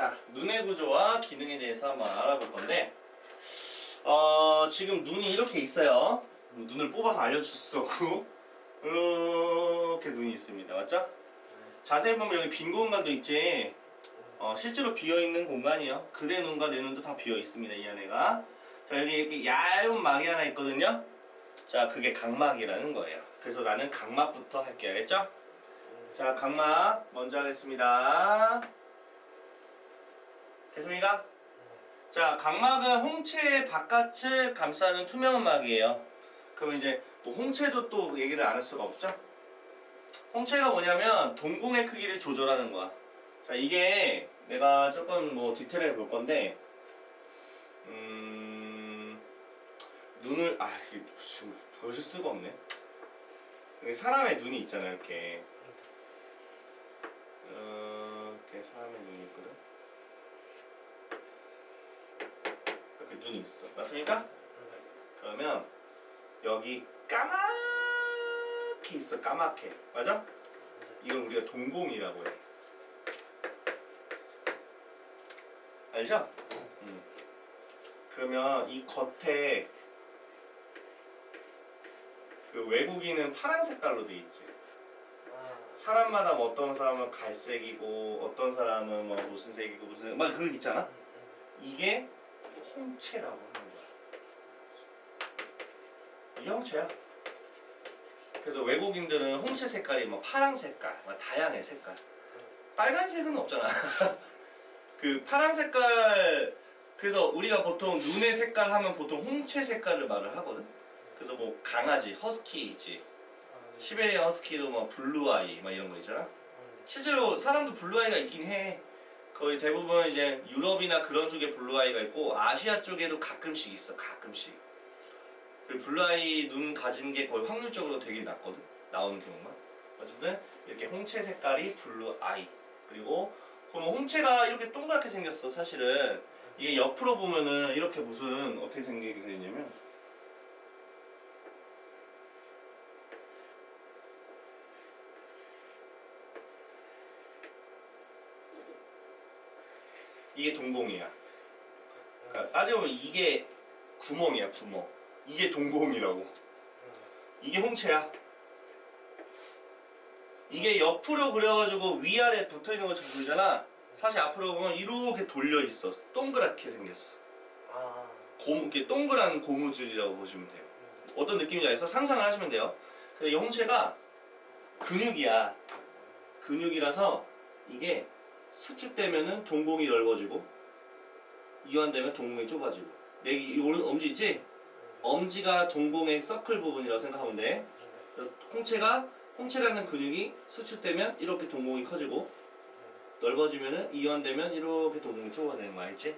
자, 눈의 구조와 기능에 대해서 한번 알아볼 건데, 어, 지금 눈이 이렇게 있어요. 눈을 뽑아서 알려줄 수도 없고, 이렇게 눈이 있습니다. 맞죠? 자세히 보면 여기 빈 공간도 있지, 어, 실제로 비어있는 공간이요. 그대 눈과 내 눈도 다 비어 있습니다. 이 안에가. 자, 여기 이렇게 얇은 막이 하나 있거든요. 자, 그게 각막이라는 거예요. 그래서 나는 각막부터 할게요. 알겠죠? 자, 각막 먼저 하겠습니다. 됐습니까? 자, 각막은 홍채의 바깥을 감싸는 투명한 막이에요. 그럼 이제 뭐 홍채도 또 얘기를 안 할 수가 없죠? 홍채가 뭐냐면 동공의 크기를 조절하는 거야. 자, 이게 내가 조금 뭐 디테일하게 볼 건데, 음, 눈을, 아, 이게 무슨, 보여줄 수가 없네. 사람의 눈이 있잖아, 이렇게. 어, 이렇게 사람의 눈이 있거든. 이렇게 눈이 있어. 맞습니까? 그러면 여기 까맣게 있어, 까맣게. 맞아? 이걸 우리가 동공이라고 해. 알죠? 음. 그러면 이 겉에 그 외국인은 파란 색깔로 돼 있지. 사람마다 뭐 어떤 사람은 갈색이고 어떤 사람은 뭐 무슨 색이고 무슨 막 그런 게 있잖아. 이게 홍채라고 하는 거야. 이게 홍채야. 그래서 외국인들은 홍채 색깔이 뭐 파란 색깔, 뭐 다양해 색깔. 빨간색은 없잖아. 그 파란 색깔 그래서 우리가 보통 눈의 색깔 하면 보통 홍채 색깔을 말을 하거든. 그래서 뭐 강아지, 허스키 있지. 시베리아 허스키도 뭐 블루아이 막 이런 거 있잖아. 실제로 사람도 블루아이가 있긴 해. 거의 대부분 이제 유럽이나 그런 쪽에 블루아이가 있고 아시아 쪽에도 가끔씩 있어. 가끔씩. 그 블루아이 눈 가진 게 거의 확률적으로 되게 낮거든. 나오는 경우만. 어쨌든 이렇게 홍채 색깔이 블루아이. 그리고 그럼 홍채가 이렇게 동그랗게 생겼어. 사실은 이게 옆으로 보면은 이렇게 무슨 어떻게 생기게 되냐면 이게 동공이야. 그러니까 따져보면 이게 구멍이야, 구멍. 이게 동공이라고. 이게 홍채야. 이게 옆으로 그려가지고 위아래 붙어 있는 것처럼 보이잖아. 사실 앞으로 보면 이렇게 돌려 있어. 동그랗게 생겼어. 아, 고, 이게 동그란 고무줄이라고 보시면 돼요. 어떤 느낌인지 알겠어? 상상을 하시면 돼요. 근데 이 홍채가 근육이야. 근육이라서 이게 수축되면은 동공이 넓어지고 이완되면 동공이 좁아지고. 내이 오른 엄지 있지? 엄지가 동공의 서클 부분이라고 생각하면 돼. 홍채가 홍채라는 근육이 수축되면 이렇게 동공이 커지고 넓어지면은 이완되면 이렇게 동공이 좁아지는 거 알지?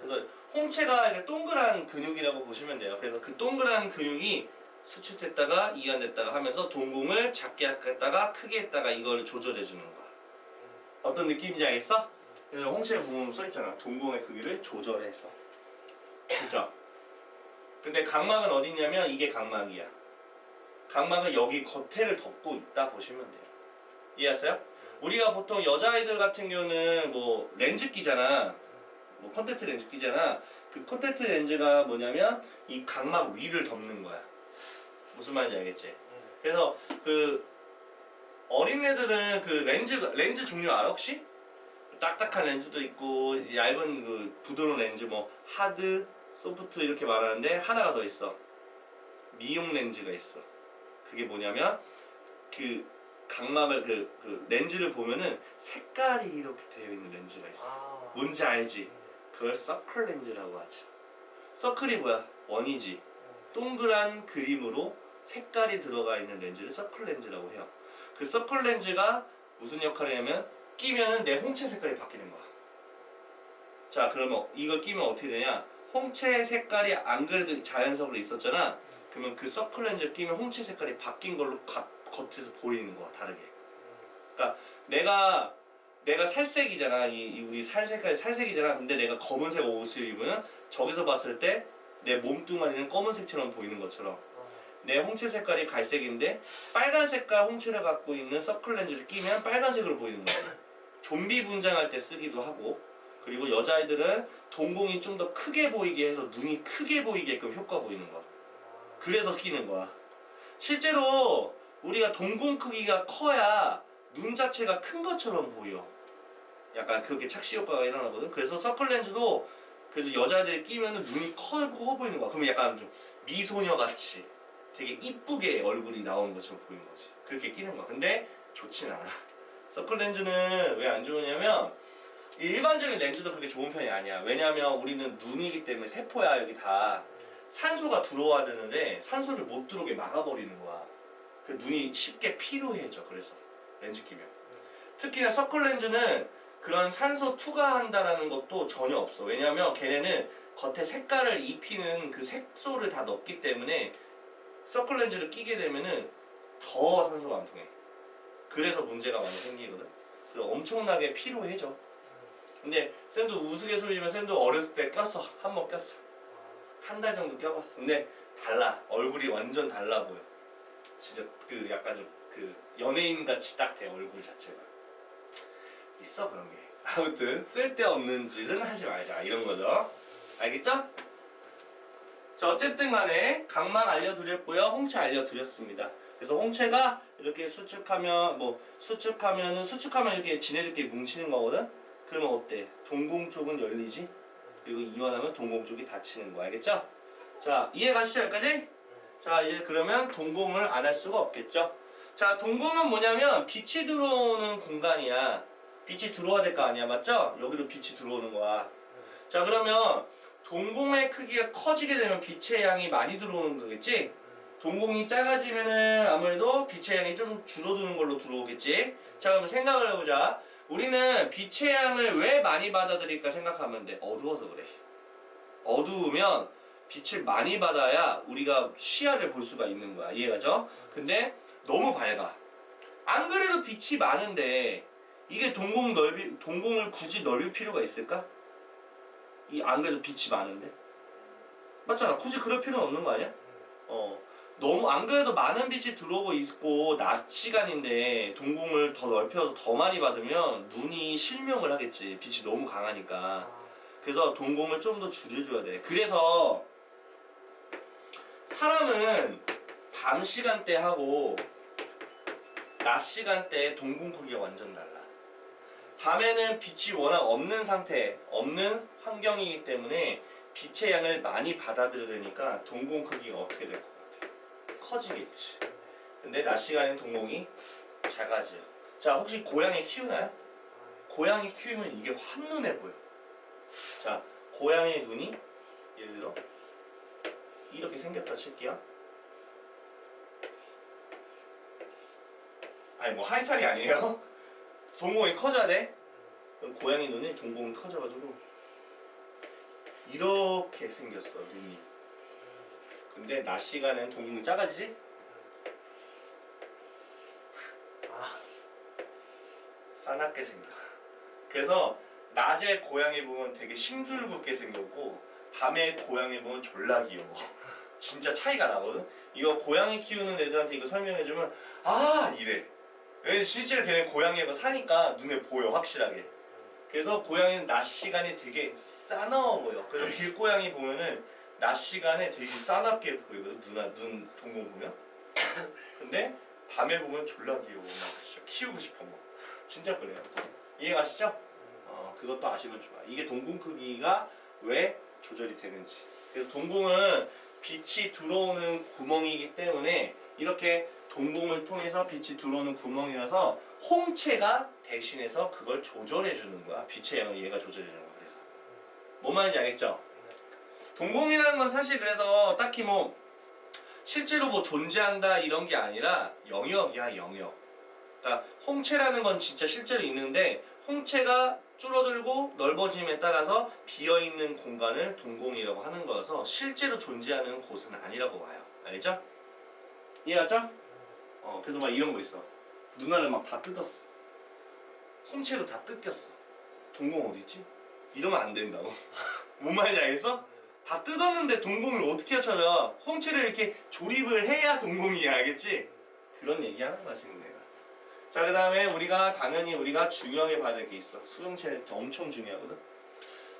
그래서 홍채가 동그란 근육이라고 보시면 돼요. 그래서 그 동그란 근육이 수축됐다가 이완됐다가 하면서 동공을 작게 했다가 크게 했다가 이걸 조절해 주는 거야. 어떤 느낌인지 알겠어? 그래서 홍채에 보면 써 있잖아. 동공의 크기를 조절해서. 그죠? 근데 각막은 어디 있냐면 이게 각막이야. 각막은 여기 겉에를 덮고 있다 보시면 돼요. 이해하세요? 우리가 보통 여자아이들 같은 경우는 뭐 렌즈 끼잖아. 뭐 콘택트 렌즈 끼잖아. 그 콘택트 렌즈가 뭐냐면 이 각막 위를 덮는 거야. 무슨 말인지 알겠지? 그래서 그 어린애들은 그 렌즈 렌즈 종류 알아 혹시? 딱딱한 렌즈도 있고 얇은 그 부드러운 렌즈 뭐 하드, 소프트 이렇게 말하는데 하나가 더 있어. 미용 렌즈가 있어. 그게 뭐냐면 그 각막을 그, 그 렌즈를 보면은 색깔이 이렇게 되어 있는 렌즈가 있어. 아. 뭔지 알지? 그걸 서클 렌즈라고 하죠. 서클이 뭐야? 원이지. 동그란 그림으로 색깔이 들어가 있는 렌즈를 서클 렌즈라고 해요. 그 서클 렌즈가 무슨 역할을 하냐면 끼면은 내 홍채 색깔이 바뀌는 거야. 자, 그러면 이걸 끼면 어떻게 되냐? 홍채 색깔이 안 그래도 자연석으로 있었잖아. 그러면 그 서클 렌즈를 끼면 홍채 색깔이 바뀐 걸로 가- 겉에서 보이는 거야, 다르게. 그러니까 내가 내가 살색이잖아. 이, 이 우리 살 색깔이 살색이잖아. 근데 내가 검은색 옷을 입으면 저기서 봤을 때 내 몸뚱아리는 검은색처럼 보이는 것처럼 내 홍채 색깔이 갈색인데 빨간 색깔 홍채를 갖고 있는 서클 렌즈를 끼면 빨간색으로 보이는 거야. 좀비 분장할 때 쓰기도 하고 그리고 여자애들은 동공이 좀 더 크게 보이게 해서 눈이 크게 보이게끔 효과 보이는 거야. 그래서 끼는 거야. 실제로 우리가 동공 크기가 커야 눈 자체가 큰 것처럼 보여. 약간 그렇게 착시 효과가 일어나거든. 그래서 서클 렌즈도 그래도 여자애들이 끼면은 눈이 커, 커 보이는 거야. 그러면 약간 좀 미소녀 같이 되게 이쁘게 얼굴이 나오는 것처럼 보이는 거지. 그렇게 끼는 거야. 근데 좋진 않아. 서클 렌즈는 왜 안 좋으냐면 일반적인 렌즈도 그렇게 좋은 편이 아니야. 왜냐면 우리는 눈이기 때문에 세포야 여기 다 산소가 들어와야 되는데 산소를 못 들어오게 막아버리는 거야. 그 눈이 쉽게 피로해져. 그래서 렌즈 끼면. 특히나 서클 렌즈는 그런 산소 투과한다라는 것도 전혀 없어. 왜냐면 걔네는 겉에 색깔을 입히는 그 색소를 다 넣기 때문에 서클 렌즈를 끼게 되면은 더 산소가 안 통해. 그래서 문제가 많이 생기거든. 그래서 엄청나게 피로해져. 근데 쌤도 우스갯소리지만 쌤도 어렸을 때 꼈어. 한 번 꼈어. 한 달 정도 껴봤어. 근데 달라. 얼굴이 완전 달라 보여. 진짜 그 약간 좀 그 연예인 같이 딱 돼 얼굴 자체가. 있어 그런 게. 아무튼 쓸데없는 짓은 하지 말자 이런 거죠. 알겠죠? 자 어쨌든 간에 각막 알려드렸고요. 홍채 알려드렸습니다. 그래서 홍채가 이렇게 수축하면 뭐 수축하면은 수축하면 이렇게 지네들끼리 뭉치는 거거든. 그러면 어때? 동공 쪽은 열리지? 그리고 이완하면 동공 쪽이 닫히는 거 알겠죠? 자 이해 가시죠 여기까지? 자 이제 그러면 동공을 안 할 수가 없겠죠? 자 동공은 뭐냐면 빛이 들어오는 공간이야. 빛이 들어와야 될 거 아니야 맞죠? 여기로 빛이 들어오는 거야. 자 그러면 동공의 크기가 커지게 되면 빛의 양이 많이 들어오는 거겠지? 동공이 작아지면은 아무래도 빛의 양이 좀 줄어드는 걸로 들어오겠지? 자 그러면 생각을 해보자. 우리는 빛의 양을 왜 많이 받아들일까 생각하면 돼. 어두워서 그래. 어두우면 빛을 많이 받아야 우리가 시야를 볼 수가 있는 거야. 이해가죠? 근데 너무 밝아. 안 그래도 빛이 많은데 이게 동공 넓이 동공을 굳이 넓일 필요가 있을까? 이 안 그래도 빛이 많은데 맞잖아. 굳이 그럴 필요는 없는 거 아니야? 어. 너무 안 그래도 많은 빛이 들어오고 있고 낮 시간인데 동공을 더 넓혀서 더 많이 받으면 눈이 실명을 하겠지. 빛이 너무 강하니까. 그래서 동공을 좀 더 줄여줘야 돼. 그래서 사람은 밤 시간대 하고 낮 시간대 동공 크기가 완전 달라. 밤에는 빛이 워낙 없는 상태, 없는 환경이기 때문에 빛의 양을 많이 받아들여니까 동공 크기가 어떻게 될 것 같아? 커지겠지. 근데 낮 시간엔 동공이 작아져요. 자, 혹시 고양이 키우나요? 고양이 키우면 이게 한눈에 보여. 자, 고양이의 눈이 예를 들어 이렇게 생겼다 칠게요. 아니 뭐 하이탈이 아니에요. 동공이 커져야 돼. 그럼 고양이 눈이 동공이 커져가지고 이렇게 생겼어 눈이. 근데 낮 시간엔 동공이 작아지지? 싸납게 생겨. 그래서 낮에 고양이 보면 되게 심술궂게 생겼고 밤에 고양이 보면 졸라 귀여워. 진짜 차이가 나거든. 이거 고양이 키우는 애들한테 이거 설명해주면 아 이래. 왜냐면 실제로 걔네 고양이가 사니까 눈에 보여 확실하게. 그래서 고양이는 낮 시간에 되게 싸나워 보여. 그래서 길고양이 보면은 낮 시간에 되게 싸납게 보이거든. 누나 눈 동공 보면. 근데 밤에 보면 졸라 귀여워. 막 진짜 키우고 싶어 막. 진짜 그래요. 이해가시죠? 어, 그것도 아시면 좋아. 이게 동공 크기가 왜 조절이 되는지. 그래서 동공은 빛이 들어오는 구멍이기 때문에 이렇게 동공을 통해서 빛이 들어오는 구멍이라서 홍채가 대신해서 그걸 조절해 주는 거야. 빛의 양을 얘가 조절해 주는 거야. 그래서 뭔 말인지 알겠죠? 동공이라는 건 사실 그래서 딱히 뭐 실제로 뭐 존재한다 이런 게 아니라 영역이야 영역. 그러니까 홍채라는 건 진짜 실제로 있는데 홍채가 줄어들고 넓어짐에 따라서 비어 있는 공간을 동공이라고 하는 거여서 실제로 존재하는 곳은 아니라고 봐요. 알죠? 이해하죠? 어 그래서 막 이런 거 있어. 누나를 막 다 뜯었어. 홍채로 다 뜯겼어. 동공 어디 있지? 이러면 안 된다고. 뭔 말인지 알겠어? 다 뜯었는데 동공을 어떻게 찾아? 홍채를 이렇게 조립을 해야 동공이야, 알겠지? 그런 얘기 하는 거야 지금 내가. 자, 그 다음에 우리가 당연히 우리가 중요하게 봐야 될 게 있어. 수정체 엄청 중요하거든.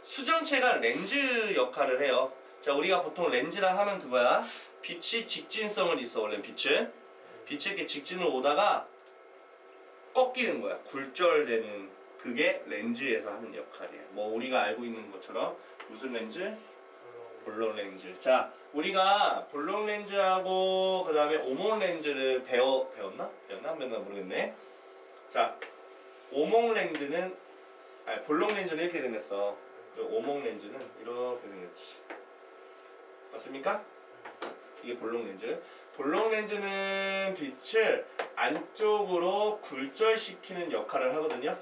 수정체가 렌즈 역할을 해요. 자, 우리가 보통 렌즈라 하면 그거야. 빛이 직진성을 있어, 원래 빛은. 빛이 이렇게 직진으로 오다가 꺾이는 거야. 굴절되는 그게 렌즈에서 하는 역할이야. 뭐 우리가 알고 있는 것처럼 무슨 렌즈? 볼록 렌즈. 자, 우리가 볼록 렌즈하고 그다음에 오목 렌즈를 배워 배웠나? 배웠나? 안 배웠나 모르겠네. 자, 오목 렌즈는 아니 볼록 렌즈는 이렇게 생겼어. 오목 렌즈는 이렇게 생겼지. 맞습니까? 이게 볼록 렌즈. 볼록 렌즈는 빛을 안쪽으로 굴절시키는 역할을 하거든요.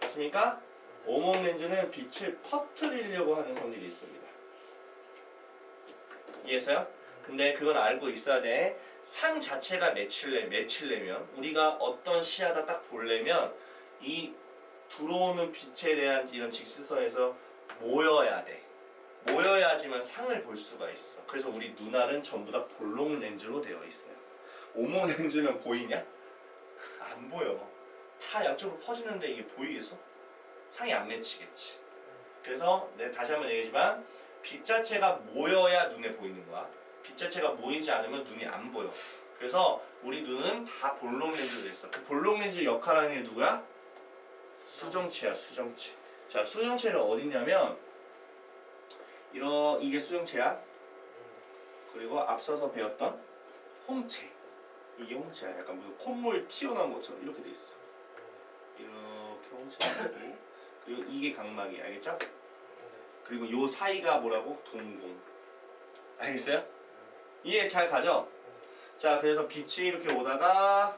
맞습니까? 오목 렌즈는 빛을 퍼뜨리려고 하는 성질이 있습니다. 이해했어요? 근데 그건 알고 있어야 돼. 상 자체가 맺힐래, 맺힐려면 우리가 어떤 시야다 딱 보려면 이 들어오는 빛에 대한 이런 직수선에서 모여야 돼. 모여야지만 상을 볼 수가 있어. 그래서 우리 눈알은 전부 다 볼록 렌즈로 되어 있어요. 오목 렌즈는 보이냐? 안 보여. 다 양쪽으로 퍼지는데 이게 보이겠어? 상이 안 맺히겠지. 그래서 내가 다시 한번 얘기하지만 빛 자체가 모여야 눈에 보이는 거야. 빛 자체가 모이지 않으면 눈이 안 보여. 그래서 우리 눈은 다 볼록 렌즈로 돼 있어. 그 볼록 렌즈 역할하는 게 누구야? 수정체야, 수정체. 자, 수정체는 어디냐면 이런 이게 수정체야. 그리고 앞서서 배웠던 홍채. 이게 홍채야. 약간 무슨 콧물 튀어나온 것처럼 이렇게 돼 있어. 이렇게 홍채가 있고 그리고 이게 각막이 알겠죠? 그리고 요 사이가 뭐라고? 동공. 알겠어요? 이해 잘 가죠? 자, 그래서 빛이 이렇게 오다가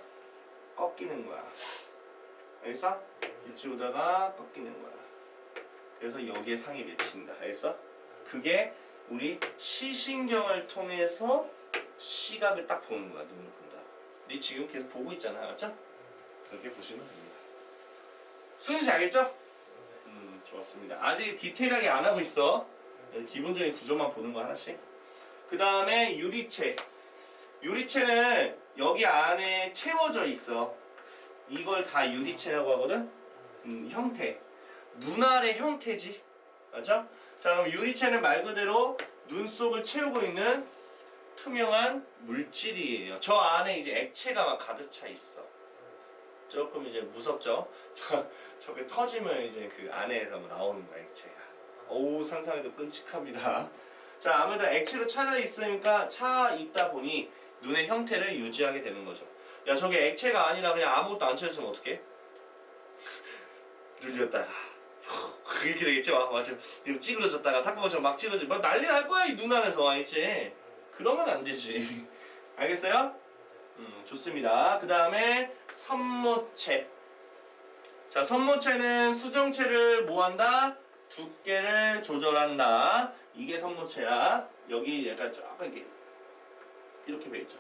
꺾이는 거야. 알겠어? 빛이 오다가 꺾이는 거야. 그래서 여기에 상이 맺힌다. 알겠어? 그게 우리 시신경을 통해서 시각을 딱 보는 거야. 눈을 본다. 네 지금 계속 보고 있잖아. 맞죠? 그렇게 보시면 됩니다. 수현 씨 알겠죠? 음, 좋았습니다. 아직 디테일하게 안 하고 있어. 기본적인 구조만 보는 거 하나씩. 그 다음에 유리체. 유리체는 여기 안에 채워져 있어. 이걸 다 유리체라고 하거든. 음, 형태. 눈알의 형태지. 맞죠? 자, 그럼 유리체는 말 그대로 눈 속을 채우고 있는 투명한 물질이에요. 저 안에 이제 액체가 막 가득 차 있어. 조금 이제 무섭죠? 저, 저게 터지면 이제 그 안에서 뭐 나오는 거야, 액체가. 오, 상상해도 끔찍합니다. 자, 아무래도 액체로 차져 있으니까 차 있다 보니 눈의 형태를 유지하게 되는 거죠. 야, 저게 액체가 아니라 그냥 아무것도 안 채웠으면 어떡해? 눌렸다가 그렇게 되겠지? 막 맞아 찌그러졌다가 탁구처럼 막 찌그러져. 막 난리 날 거야 이 눈 안에서 알지? 그러면 안 되지. 알겠어요? 음 좋습니다. 그 다음에 선모체 자 선모체는 수정체를 뭐한다? 두께를 조절한다. 이게 선모체야. 여기 약간 조금 이렇게 이렇게 돼 있죠.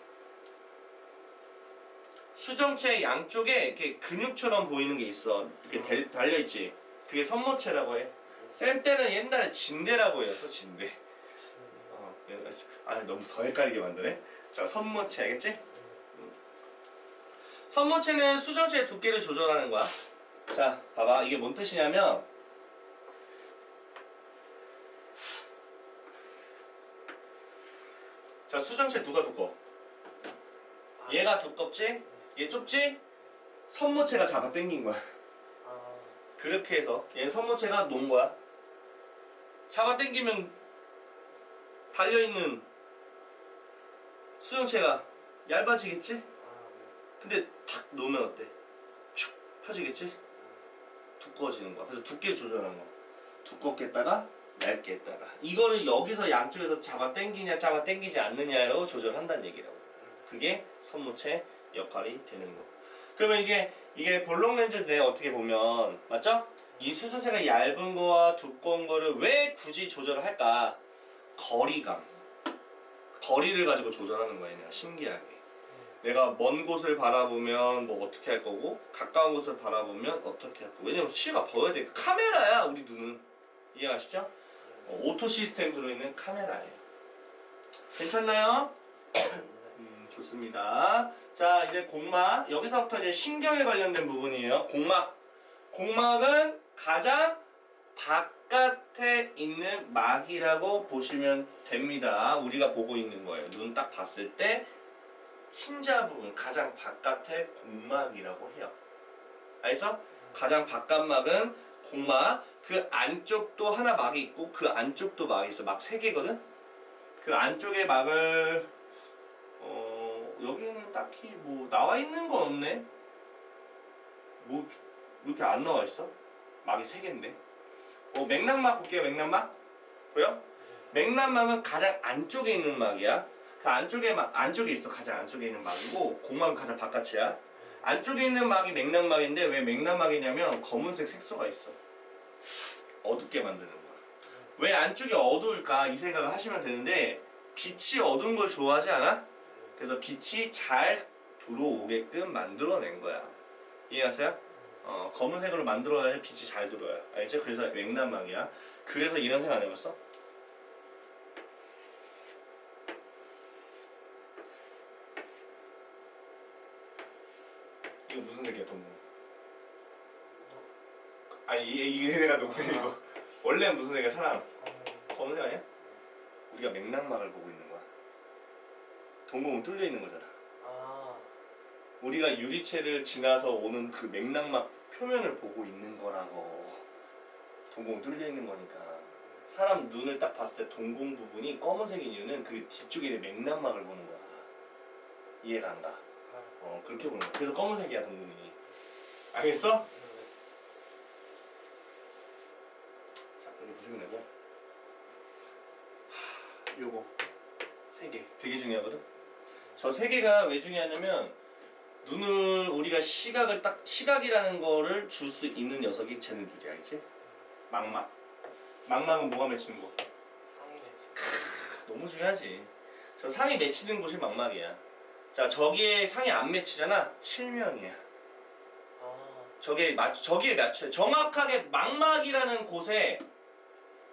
수정체 양쪽에 이렇게 근육처럼 보이는 게 있어. 이렇게 달- 달려 있지 그게 선모체라고 해. 쌤 때는 옛날에 진대라고 했어 진대. 어, 아 너무 더 헷갈리게 만드네. 자 선모체 알겠지? 음. 선모체는 수정체의 두께를 조절하는 거야. 자 봐봐 이게 뭔 뜻이냐면 자 수정체 누가 두꺼워? 얘가 두껍지? 얘 좁지? 선모체가 잡아 당긴 거야. 그렇게 해서 얘 선모체가 놓은 거야. 잡아 당기면 달려있는 수정체가 얇아지겠지? 근데 탁 놓으면 어때? 축 펴지겠지? 두꺼워지는 거야. 그래서 두께 조절하는 거야. 두껍게 했다가 얇게 했다가 이거를 여기서 양쪽에서 잡아 당기냐 잡아 당기지 않느냐로 조절한다는 얘기라고. 그게 선모체 역할이 되는 거. 그러면 이게 이게 볼록 렌즈 내 어떻게 보면 맞죠? 이 수소체가 얇은 거와 두꺼운 거를 왜 굳이 조절을 할까? 거리감. 거리를 가지고 조절하는 얘네가 신기하게. 내가 먼 곳을 바라보면 뭐 어떻게 할 거고 가까운 곳을 바라보면 어떻게 할 거고 왜냐면 시야가 보여야 돼 카메라야 우리 눈은 이해하시죠? 어, 오토 시스템 들어있는 카메라예요 괜찮나요? 음, 좋습니다. 자, 이제 공막. 여기서부터 이제 신경에 관련된 부분이에요. 공막. 공막은 가장 바깥에 있는 막이라고 보시면 됩니다. 우리가 보고 있는 거예요. 눈 딱 봤을 때 흰자 부분 가장 바깥에 공막이라고 해요. 알겠어? 가장 바깥막은 공막. 그 안쪽도 하나 막이 있고 그 안쪽도 막이 있어. 막 세 개거든. 그 안쪽에 막을 어 여기는 딱히 뭐 나와 있는 건 없네. 뭐 이렇게 안 나와 있어? 막이 세 개인데. 어 맥락막 볼게요. 맥락막 보여? 맥락막은 가장 안쪽에 있는 막이야. 그 안쪽에 막 안쪽에 있어. 가장 안쪽에 있는 막이고 공막은 가장 바깥이야. 안쪽에 있는 막이 맥락막인데 왜 맥락막이냐면 검은색 색소가 있어. 어둡게 만드는 거야. 왜 안쪽이 어두울까 이 생각을 하시면 되는데 빛이 어두운 걸 좋아하지 않아? 그래서 빛이 잘 들어오게끔 만들어낸 거야. 이해하세요? 어, 검은색으로 만들어야지 빛이 잘 들어와요. 알죠? 그래서 맥락막이야. 그래서 이런 생각 안 해봤어? 이거 무슨 색이야, 동무? 아니 이게 내가 녹색이고 원래는 무슨 색이야 사람 검은색 아니야? 우리가 맥락막을 보고 있는 거야 동공은 뚫려 있는 거잖아. 아, 우리가 유리체를 지나서 오는 그 맥락막 표면을 보고 있는 거라고. 동공 뚫려 있는 거니까. 사람 눈을 딱 봤을 때 동공 부분이 검은색인 이유는 그 뒤쪽에 있는 맥락막을 보는 거야. 이해가 안 가? 아, 어 그렇게 보는 거야. 그래서 검은색이야 동공이. 알겠어? 자 그렇게 보시면 되고. 하, 요거 세 개. 되게 중요하거든 저 세 개가 왜 중요하냐면 눈을 우리가 시각을 딱 시각이라는 거를 줄 수 있는 녀석이 쟤네들이야 알지? 망막 망막은 뭐가 맺히는 거? 상이 매치. 너무 중요하지 저 상이 맺히는 곳이 망막이야 자 저기에 상이 안 맺히잖아 실명이야 아, 저게 맞 저기에 맞춰 정확하게 망막이라는 곳에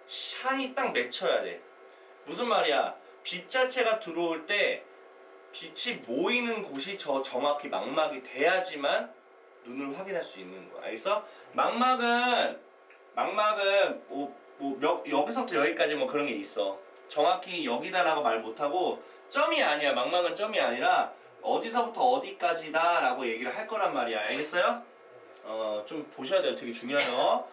샹이 딱 맺혀야 돼. 무슨 말이야? 빛 자체가 들어올 때 빛이 모이는 곳이 저 정확히 망막이 돼야지만 눈을 확인할 수 있는 거야. 알겠어? 망막은 망막은 뭐, 뭐 몇- 여기서부터 여기까지 뭐 그런 게 있어. 정확히 여기다라고 말 못하고 점이 아니야. 망막은 점이 아니라 어디서부터 어디까지다라고 얘기를 할 거란 말이야. 알겠어요? 어, 좀 보셔야 돼요. 되게 중요해요.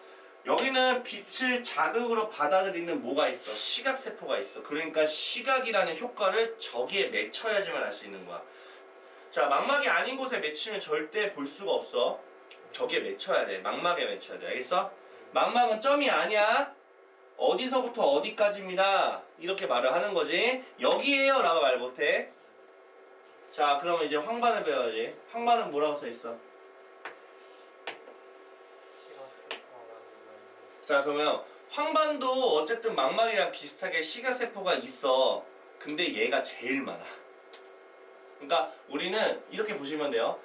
여기는 빛을 자극으로 받아들이는 뭐가 있어? 시각세포가 있어. 그러니까 시각이라는 효과를 저기에 맺혀야지만 알 수 있는 거야. 자, 망막이 아닌 곳에 맺히면 절대 볼 수가 없어. 저기에 맺혀야 돼. 망막에 맺혀야 돼. 알겠어? 망막은 점이 아니야. 어디서부터 어디까지입니다. 이렇게 말을 하는 거지. 여기에요. 라고 말 못해. 자, 그러면 이제 황반을 배워야지. 황반은 뭐라고 써 있어? 시각. 아, 맞네, 자 그러면 황반도 어쨌든 망막이랑 비슷하게 시가세포가 있어. 근데 얘가 제일 많아. 그러니까 우리는 이렇게 보시면 돼요.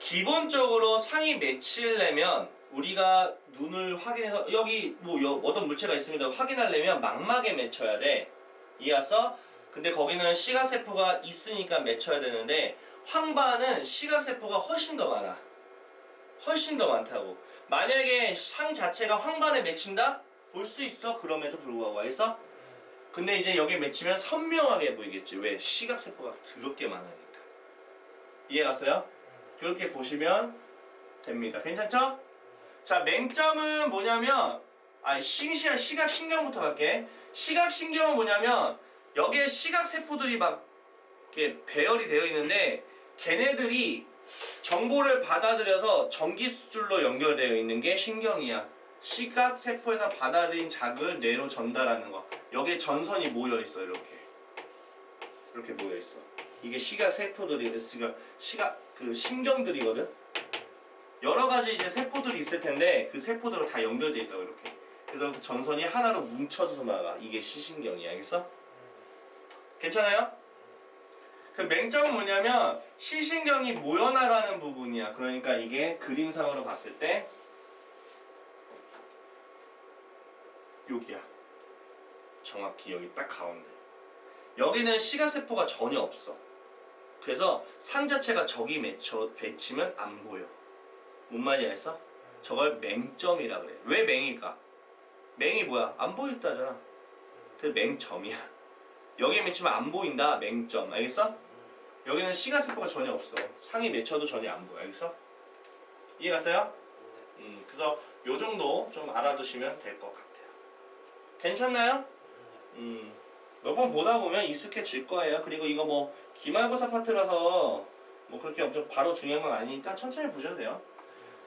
기본적으로 상이 맺히려면 우리가 눈을 확인해서 여기 뭐 여- 어떤 물체가 있습니다. 확인하려면 망막에 맺혀야 돼. 이해했어? 근데 거기는 시가세포가 있으니까 맺혀야 되는데 황반은 시가세포가 훨씬 더 많아. 훨씬 더 많다고 만약에 상 자체가 황반에 맺힌다? 볼 수 있어 그럼에도 불구하고 알겠어? 근데 이제 여기에 맺히면 선명하게 보이겠지 왜? 시각세포가 더럽게 많으니까 이해 갔어요? 그렇게 보시면 됩니다 괜찮죠? 자 맹점은 뭐냐면 아니 싱시한 시각신경부터 갈게 시각신경은 뭐냐면 여기에 시각세포들이 막 이렇게 배열이 되어 있는데 걔네들이 정보를 받아들여서 전기 수줄로 연결되어 있는 게 신경이야. 시각 세포에서 받아들인 자극을 뇌로 전달하는 거. 여기에 전선이 모여 있어 이렇게. 이렇게 모여 있어. 이게 시각 세포들이 시각 시각 그 신경들이거든. 여러 가지 이제 세포들이 있을 텐데 그 세포들로 다 연결돼 있다고 이렇게. 그래서 그 전선이 하나로 뭉쳐져서 나가. 이게 시신경이야. 알겠어? 괜찮아요? 그 맹점은 뭐냐면 시신경이 모여나가는 부분이야. 그러니까 이게 그림상으로 봤을 때 여기야. 정확히 여기 딱 가운데. 여기는 시가세포가 전혀 없어. 그래서 상 자체가 저기 맺혀 배치면 안 보여. 뭔 말인지 알겠어? 저걸 맹점이라 그래. 왜 맹일까? 맹이 뭐야? 안 보인다잖아. 그 맹점이야. 여기에 맺히면 안 보인다. 맹점. 알겠어? 여기는 시가세포가 전혀 없어. 상이 맺혀도 전혀 안 보여. 알겠어? 이해갔어요? 음, 그래서 요 정도 좀 알아두시면 될 것 같아요. 괜찮나요? 음, 몇 번 보다 보면 익숙해질 거예요. 그리고 이거 뭐 기말고사 파트라서 뭐 그렇게 엄청 바로 중요한 건 아니니까 천천히 보셔도 돼요.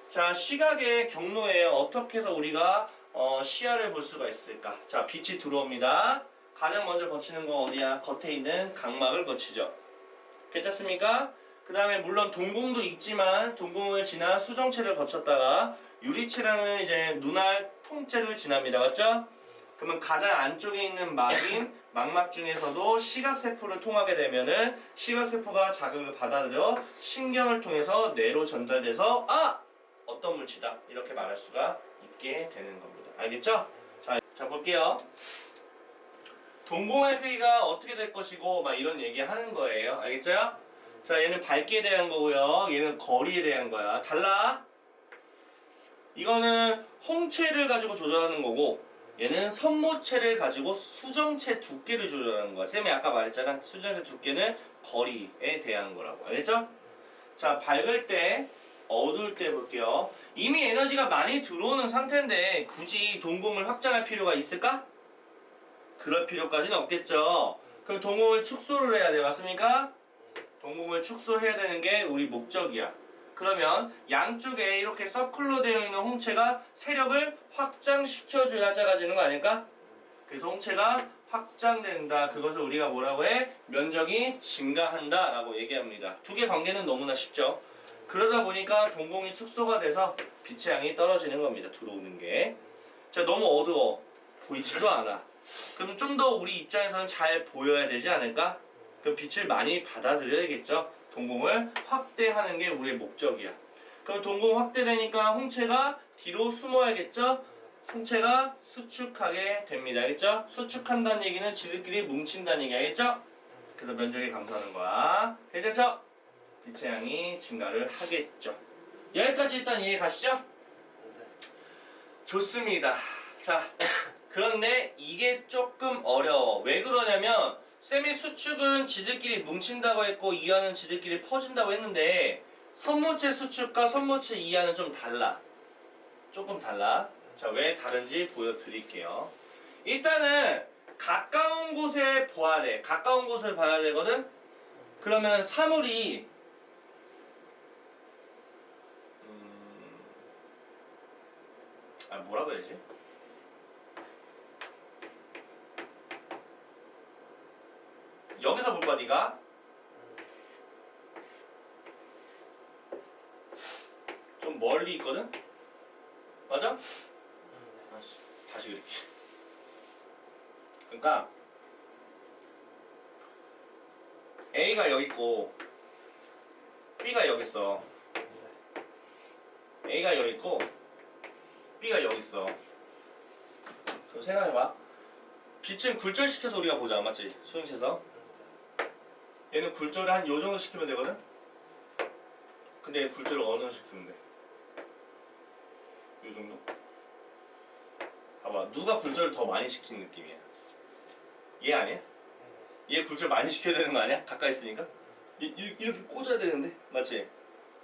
자, 시각의 경로에 어떻게 해서 우리가 어, 시야를 볼 수가 있을까? 자, 빛이 들어옵니다. 가장 먼저 거치는 건 어디야? 겉에 있는 각막을 거치죠. 괜찮습니까? 그 다음에 물론 동공도 있지만 동공을 지나 수정체를 거쳤다가 유리체라는 이제 눈알 통째를 지납니다. 맞죠? 그러면 가장 안쪽에 있는 막인 망막 중에서도 시각세포를 통하게 되면은 시각세포가 자극을 받아들여 신경을 통해서 뇌로 전달돼서 아! 어떤 물질이다 이렇게 말할 수가 있게 되는 겁니다. 알겠죠? 자, 자 볼게요. 동공의 크기가 어떻게 될 것이고 막 이런 얘기 하는 거예요. 알겠죠? 자, 얘는 밝기에 대한 거고요. 얘는 거리에 대한 거야. 달라. 이거는 홍채를 가지고 조절하는 거고 얘는 선모체를 가지고 수정체 두께를 조절하는 거야. 쌤이 아까 말했잖아. 수정체 두께는 거리에 대한 거라고. 알겠죠? 자, 밝을 때, 어두울 때 볼게요. 이미 에너지가 많이 들어오는 상태인데 굳이 동공을 확장할 필요가 있을까? 그럴 필요까지는 없겠죠. 그럼 동공을 축소를 해야 돼. 맞습니까? 동공을 축소해야 되는 게 우리 목적이야. 그러면 양쪽에 이렇게 서클로 되어 있는 홍채가 세력을 확장시켜줘야 작아지는 거 아닐까? 그래서 홍채가 확장된다. 그것을 우리가 뭐라고 해? 면적이 증가한다. 라고 얘기합니다. 두 개 관계는 너무나 쉽죠. 그러다 보니까 동공이 축소가 돼서 빛의 양이 떨어지는 겁니다. 들어오는 게. 자, 너무 어두워. 보이지도 않아. 그럼 좀 더 우리 입장에서는 잘 보여야 되지 않을까? 그럼 빛을 많이 받아들여야겠죠. 동공을 확대하는 게 우리의 목적이야. 그럼 동공 확대되니까 홍채가 뒤로 숨어야겠죠. 홍채가 수축하게 됩니다. 알겠죠? 수축한다는 얘기는 지들끼리 뭉친다는 얘기 알겠죠? 그래서 면적이 감소하는 거야. 괜찮죠? 빛의 양이 증가를 하겠죠. 여기까지 일단 이해 가시죠? 네. 좋습니다. 자, 그런데 이게 조금 어려워. 왜 그러냐면 쌤이 수축은 지들끼리 뭉친다고 했고 이하는 지들끼리 퍼진다고 했는데 선모체 수축과 선모체 이하는 좀 달라. 조금 달라. 자, 왜 다른지 보여드릴게요. 일단은 가까운 곳에 보아야 돼. 가까운 곳을 봐야 되거든. 그러면 사물이 음... 아 뭐라고 해야지? 여기서 볼 거야 네가? 좀 멀리 있거든? 맞아? 아씨, 다시 그릴게. 그러니까 A가 여기 있고 B가 여기 있어. A가 여기 있고 B가 여기 있어. 그럼 생각해봐. 빛은 굴절시켜서 우리가 보자. 맞지? 수능에서 얘는 굴절을 한 요 정도 시키면 되거든? 근데 얘 굴절을 어느 정도 시키면 돼? 요 정도? 봐봐 누가 굴절을 더 많이 시키는 느낌이야 얘 아니야? 얘 굴절 많이 시켜야 되는 거 아니야? 가까이 있으니까? 이렇게 꽂아야 되는데 맞지?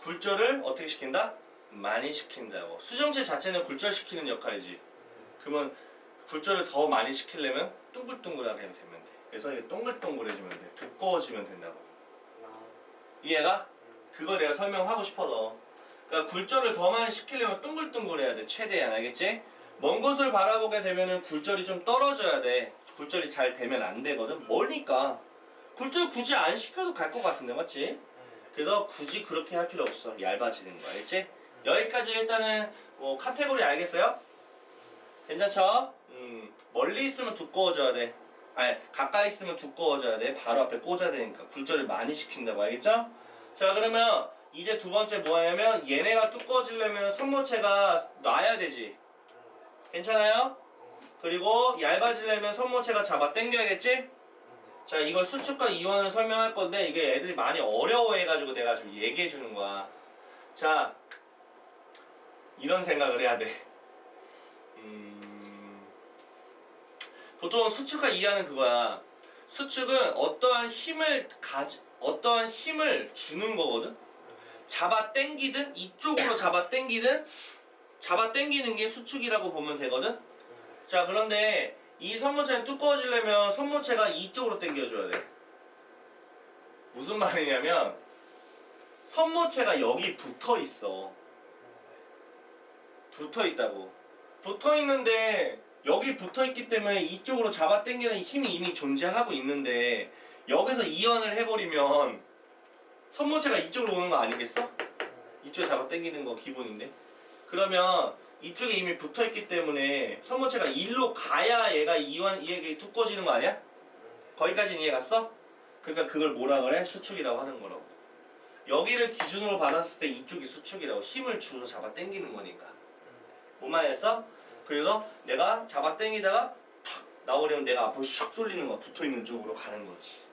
굴절을 어떻게 시킨다? 많이 시킨다고 수정체 자체는 굴절시키는 역할이지 그러면 굴절을 더 많이 시키려면 둥글둥글하게 되면 돼 그래서 이게 동글동글해지면 돼. 두꺼워지면 된다고. 이해가? 그거 내가 설명하고 싶어서 그러니까 굴절을 더 많이 시키려면 둥글둥글해야 돼 최대한. 알겠지? 먼 곳을 바라보게 되면은 굴절이 좀 떨어져야 돼. 굴절이 잘 되면 안 되거든. 멀니까. 굴절 굳이 안 시켜도 갈 것 같은데 맞지? 그래서 굳이 그렇게 할 필요 없어. 얇아지는 거 알겠지? 여기까지 일단은 뭐 카테고리 알겠어요? 괜찮죠? 음 멀리 있으면 두꺼워져야 돼 아니 가까이 있으면 두꺼워져야 돼. 바로 앞에 꽂아야 되니까. 굴절을 많이 시킨다고. 알겠죠? 자 그러면 이제 두 번째 뭐 하냐면 얘네가 두꺼워지려면 선모체가 놔야 되지. 괜찮아요? 그리고 얇아지려면 선모체가 잡아 당겨야겠지? 자 이걸 수축과 이원을 설명할 건데 이게 애들이 많이 어려워해가지고 내가 좀 얘기해 주는 거야. 자 이런 생각을 해야 돼. 음... 보통 수축과 이해하는 그거야. 수축은 어떠한 힘을 가지 어떠한 힘을 주는 거거든. 잡아 당기든 이쪽으로 잡아 당기든 잡아 당기는 게 수축이라고 보면 되거든. 자 그런데 이 선모체는 두꺼워지려면 선모체가 이쪽으로 당겨줘야 돼. 무슨 말이냐면 선모체가 여기 붙어 있어. 붙어 있다고. 붙어 있는데 여기 붙어 있기 때문에 이쪽으로 잡아 당기는 힘이 이미 존재하고 있는데 여기서 이완을 해버리면 선모체가 이쪽으로 오는 거 아니겠어? 이쪽에 잡아 당기는 거 기본인데. 그러면 이쪽에 이미 붙어 있기 때문에 선모체가 일로 가야 얘가 이완 얘가 두꺼워지는 거 아니야? 거기까지 이해 갔어? 그러니까 그걸 뭐라 그래? 수축이라고 하는 거라고. 여기를 기준으로 받았을 때 이쪽이 수축이라고 힘을 주서 잡아 당기는 거니까. 뭔 말이었어? 그래서 내가 잡아 당기다가 탁 나오려면 내가 앞으로 샥 쏠리는 거야. 붙어 있는 쪽으로 가는 거지.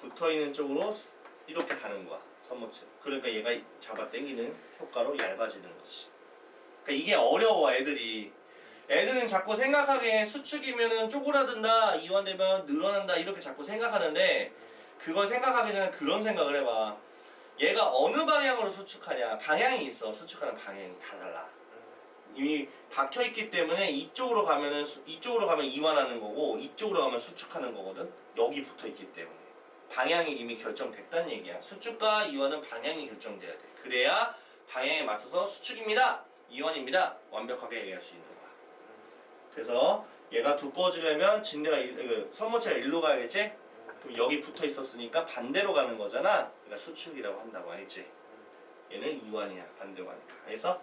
붙어 있는 쪽으로 이렇게 가는 거야. 선모체. 그러니까 얘가 잡아 당기는 효과로 얇아지는 거지. 그러니까 이게 어려워 애들이. 애들은 자꾸 생각하기에 수축이면은 쪼그라든다, 이완되면 늘어난다 이렇게 자꾸 생각하는데 그걸 생각하기 전에 그런 생각을 해봐. 얘가 어느 방향으로 수축하냐 방향이 있어. 수축하는 방향이 다 달라. 이미 박혀 있기 때문에 이쪽으로 가면은 수- 이쪽으로 가면 이완하는 거고 이쪽으로 가면 수축하는 거거든. 여기 붙어 있기 때문에 방향이 이미 결정됐다는 얘기야. 수축과 이완은 방향이 결정돼야 돼. 그래야 방향에 맞춰서 수축입니다. 이완입니다. 완벽하게 얘기할 수 있는 거야. 그래서 얘가 두꺼워지려면 진대가 일- 그 선모체가 일로 가야겠지? 그럼 여기 붙어 있었으니까 반대로 가는 거잖아. 그러니까 수축이라고 한다고 알지? 얘는 이완이야 반대로 가니까. 그래서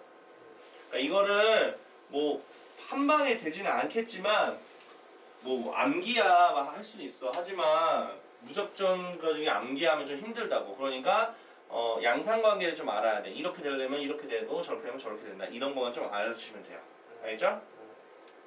그러니까 이거를 뭐 한 방에 되지는 않겠지만 뭐 암기야 할 수는 있어. 하지만 무접전 그 중에 암기하면 좀 힘들다고. 그러니까 어, 양상관계를 좀 알아야 돼. 이렇게 되려면 이렇게 되고 저렇게 되면 저렇게 된다. 이런 것만 좀 알아주시면 돼요. 알겠죠?